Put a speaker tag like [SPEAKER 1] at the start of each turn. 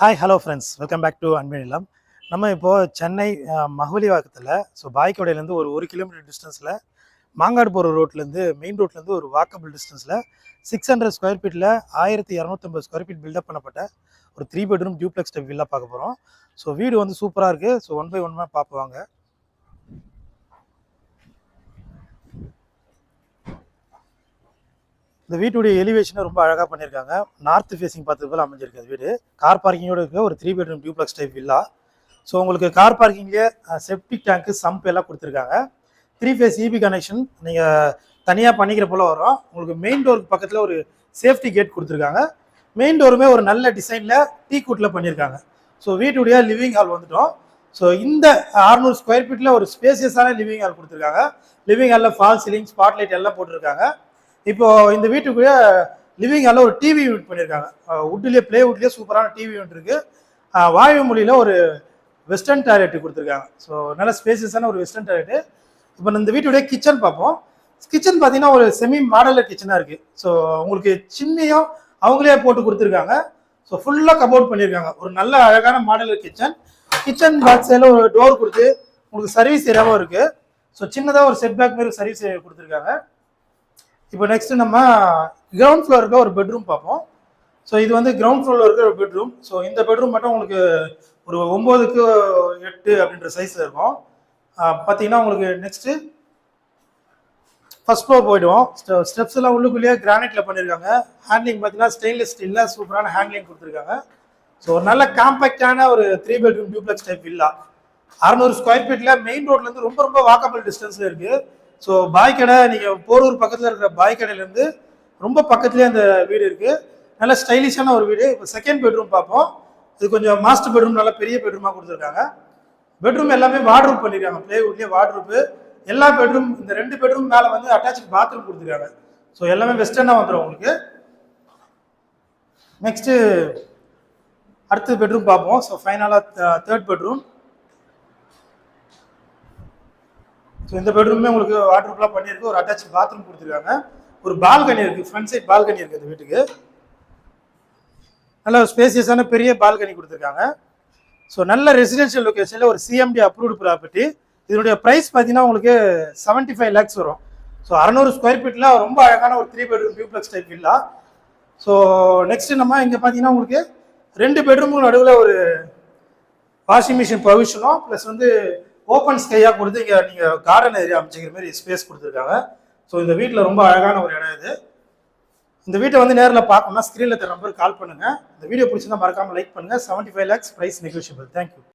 [SPEAKER 1] Hi hello friends welcome back to Anbin Illam நம்ம இப்போது Chennai மகுலிவாக்கத்தில் so பாய்க்கோடையிலேருந்து ஒரு ஒரு கிலோமீட்டர் டிஸ்டன்ஸில் மாங்காடு போகிற ரோட்லேருந்து மெயின் ரோட்லேருந்து ஒரு வாக்கபிள் டிஸ்டன்ஸில் சிக்ஸ் ஹண்ட்ரட் ஸ்கொயர் ஃபீட்டில் ஆயிரத்தி இரநூத்தம்பது ஸ்கொயர் ஃபீட் பில்டப் பண்ணப்பட்ட ஒரு three bedroom duplex type villa பார்க்க போகிறோம் ஸோ வீடு வந்து சூப்பராக இருக்குது ஸோ ஒன் பை ஒன் பார்ப்பாங்க இந்த வீட்டுடைய எலிவேஷனை ரொம்ப அழகாக பண்ணியிருக்காங்க. நார்த் ஃபேஸிங் பார்த்து போல் அமைஞ்சிருக்கு வீடு. கார் பார்க்கிங்கோடு இருக்க ஒரு three bedroom duplex type villa so உங்களுக்கு கார் பார்க்கிங்லேயே செப்டிக் டேங்க்கு சம்ப் எல்லாம் கொடுத்துருக்காங்க. த்ரீ ஃபேஸ் இபி கனெக்ஷன் நீங்கள் தனியாக பண்ணிக்கிற போல் வரும். உங்களுக்கு மெயின் டோருக்கு பக்கத்தில் ஒரு சேஃப்டி கேட் கொடுத்துருக்காங்க. மெயின் டோருமே ஒரு நல்ல டிசைனில் டீ கூட்டில் பண்ணியிருக்காங்க. ஸோ வீட்டுடைய லிவிங் ஹால் வந்துட்டோம். ஸோ இந்த 600 ஸ்கொயர் ஃபீட்டில் ஒரு ஸ்பேசியஸான லிவிங் ஹால் கொடுத்துருக்காங்க. லிவிங் ஹாலில் ஃபால் சீலிங் ஸ்பாட் லைட் எல்லாம் போட்டிருக்காங்க. இப்போ இந்த வீட்டுக்குள்ளே லிவிங் ஹாலில் ஒரு டிவி யூனிட் பண்ணியிருக்காங்க. உட்லேயே ப்ளே வுட்லேயே சூப்பரான டிவி யூனிட் இருக்கு. வாயு மொழியில் ஒரு வெஸ்டர்ன் டாய்லெட் கொடுத்துருக்காங்க. ஸோ நல்ல ஸ்பேசியஸான ஒரு வெஸ்டர்ன் டாய்லெட் இப்போ இந்த வீட்டுடைய கிச்சன் பார்ப்போம். கிச்சன் பார்த்தீங்கன்னா ஒரு செமி மாடலர் கிச்சனாக இருக்குது ஸோ உங்களுக்கு சின்னையும் அவங்களே போட்டு கொடுத்துருக்காங்க. ஸோ ஃபுல்லாக கபோர்ட் பண்ணியிருக்காங்க. ஒரு நல்ல அழகான மாடலர் கிச்சன் கிச்சன் பேக் சைடில் ஒரு டோர் கொடுத்து உங்களுக்கு சர்வீஸ் ஏரியாவும் இருக்குது ஸோ சின்னதாக ஒரு செட் பேக் மாரி சர்வீஸ் கொடுத்துருக்காங்க. இப்போ நெக்ஸ்ட் நம்ம கிரவுண்ட் ஃப்ளோர் இருக்க ஒரு பெட்ரூம் பார்ப்போம். ஸோ இது வந்து கிரவுண்ட் ஃப்ளோரில் இருக்கிற ஒரு பெட்ரூம் ஸோ இந்த பெட்ரூம் மட்டும் உங்களுக்கு ஒரு ஒம்போதுக்கு எட்டு அப்படின்ற சைஸில் இருக்கும். பார்த்தீங்கன்னா உங்களுக்கு நெக்ஸ்ட்டு ஃபஸ்ட் ஃப்ளோர் போயிடுவோம். ஸ்டெப்ஸ் எல்லாம் உள்ளுக்குள்ளேயே கிரானைட்டில் பண்ணியிருக்காங்க ஹேண்ட்லிங் பார்த்தீங்கன்னா ஸ்டெயின்லெஸ் ஸ்டீலில் சூப்பரான ஹேண்ட்லிங் கொடுத்துருக்காங்க. ஸோ ஒரு நல்ல காம்பேக்டான ஒரு three bedroom duplex type villa அறநூறு ஸ்கொயர் ஃபீட்டில் மெயின் ரோட்லேருந்து ரொம்ப ரொம்ப வாக்கபிள் டிஸ்டன்ஸில் இருக்குது ஸோ பாய் கடை நீங்கள் போரூர் பக்கத்தில் இருக்கிற பாய் கடையிலேருந்து ரொம்ப பக்கத்துலேயே அந்த வீடு இருக்குது நல்ல ஸ்டைலிஷான ஒரு வீடு. இப்போ செகண்ட் பெட்ரூம் பார்ப்போம். இது கொஞ்சம் மாஸ்டர் பெட்ரூம் நல்ல பெரிய பெட்ரூமாக கொடுத்துருக்காங்க. பெட்ரூம் எல்லாமே வார்ட்ரூப் பண்ணியிருக்காங்க பிளேவுட்லேயே வார்ட்ரூப்பு எல்லா பெட்ரூம் இந்த ரெண்டு பெட்ரூம் மேலே வந்து அட்டாச் பாத்ரூம் கொடுத்துருக்காங்க. ஸோ எல்லாமே வெஸ்டர்னாக வந்துடும் உங்களுக்கு. நெக்ஸ்ட்டு அடுத்த பெட்ரூம் பார்ப்போம். ஸோ ஃபைனலாக தேர்ட் பெட்ரூம் ஸோ இந்த பெட்ரூமே உங்களுக்கு வாட்டர்ப்ரூஃப்லாம் பண்ணியிருக்கு. ஒரு அட்டாச் பாத்ரூம் கொடுத்துருக்காங்க. ஒரு பால்கனி இருக்குது ஃப்ரண்ட் சைட் பால்கனி இருக்குது இந்த வீட்டுக்கு. நல்ல ஸ்பேசியஸான பெரிய பால்கனி கொடுத்துருக்காங்க. ஸோ நல்ல ரெசிடென்ஷியல் லொக்கேஷனில் ஒரு சிஎம்டி அப்ரூவ்டு ப்ராப்பர்ட்டி இதனுடைய ப்ரைஸ் பார்த்தீங்கன்னா உங்களுக்கு செவன்ட்டி ஃபைவ் லேக்ஸ் வரும். ஸோ அறநூறு ஸ்கொயர் ஃபீட்டில் ரொம்ப அழகான ஒரு three bedroom duplex type villa so next நம்ம இங்கே பார்த்தீங்கன்னா உங்களுக்கு ரெண்டு பெட்ரூமுக்கு நடுவில் ஒரு வாஷிங் மிஷின் ப்ரொவிஷனும் ப்ளஸ் வந்து ஓப்பன் ஸ்கையாக கொடுத்து இங்கே நீங்கள் கார்டன் ஏரியா அமைச்சிக்கிற மாதிரி ஸ்பேஸ் கொடுத்துருக்காங்க. ஸோ இந்த வீட்டில் ரொம்ப அழகான ஒரு இடம் இது. இந்த வீட்டை வந்து நேரில் பார்க்கணும்னா ஸ்க்ரீனில் தர நம்பருக்கு கால் பண்ணுங்கள் இந்த வீடியோ பிடிச்சிருந்தா மறக்காமல் லைக் பண்ணுங்கள் seventy five lakhs price negotiable thank you